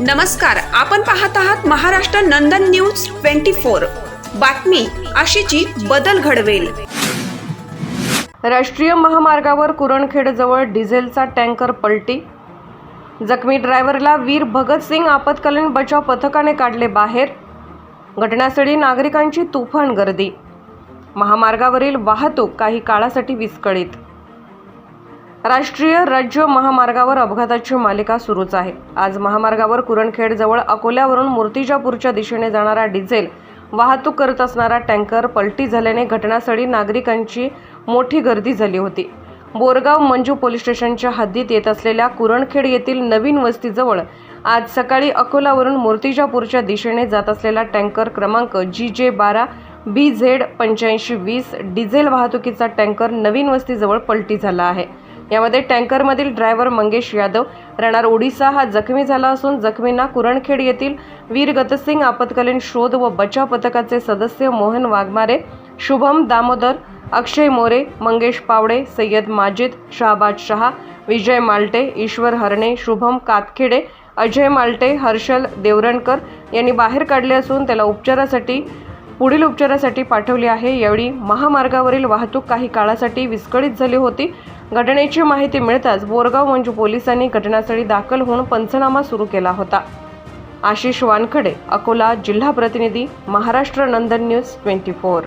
नमस्कार आपण पाहत आहात Maharashtra Nandan news twenty four. बातमी अशीची बदल घडवेल. राष्ट्रीय महामार्गावर कुरणखेडजवळ डिझेलचा टँकर पलटी. जखमी ड्रायव्हरला वीर भगतसिंग आपत्कालीन बचाव पथकाने काढले बाहेर. घटनास्थळी नागरिकांची तुफान गर्दी. महामार्गावरील वाहतूक काही काळासाठी विस्कळीत. राष्ट्रीय राज्य महामार्गावर अपघाताची मालिका सुरूच आहे. आज महामार्गावर कुरणखेडजवळ अकोल्यावरून मूर्तिजापूरच्या दिशेने जाणारा डिझेल वाहतूक करत असणारा टँकर पलटी झाल्याने घटनास्थळी नागरिकांची मोठी गर्दी झाली होती. बोरगाव मंजू पोलीस स्टेशनच्या हद्दीत येत असलेल्या कुरणखेड येथील नवीन वस्तीजवळ आज सकाळी अकोलावरून मूर्तिजापूरच्या दिशेने जात असलेला टँकर क्रमांक जी जे बारा बी झेड पंच्याऐंशी वीस डिझेल वाहतुकीचा टँकर नवीन वस्तीजवळ पलटी झाला आहे. यामध्ये टँकरमधील ड्रायव्हर मंगेश यादव राहणार ओडिसा हा जखमी झाला असून जखमींना कुरणखेड येथील वीर गतसिंग आपत्कालीन शोध व बचाव पथकाचे सदस्य मोहन वाघमारे शुभम दामोदर अक्षय मोरे मंगेश पावडे सय्यद माजिद शहाबाज शहा विजय माल्टे ईश्वर हरणे शुभम कातखेडे अजय माल्टे हर्षल देवरणकर यांनी बाहेर काढले असून त्याला उपचारासाठी पुढील उपचारासाठी पाठवले आहे. यावेळी महामार्गावरील वाहतूक काही काळासाठी विस्कळीत झाली होती. घटनेची माहिती मिळताच बोरगाव मंजू पोलिसांनी घटनास्थळी दाखल होऊन पंचनामा सुरू केला होता. आशिष वानखडे अकोला जिल्हा प्रतिनिधी Maharashtra Nandan news twenty four.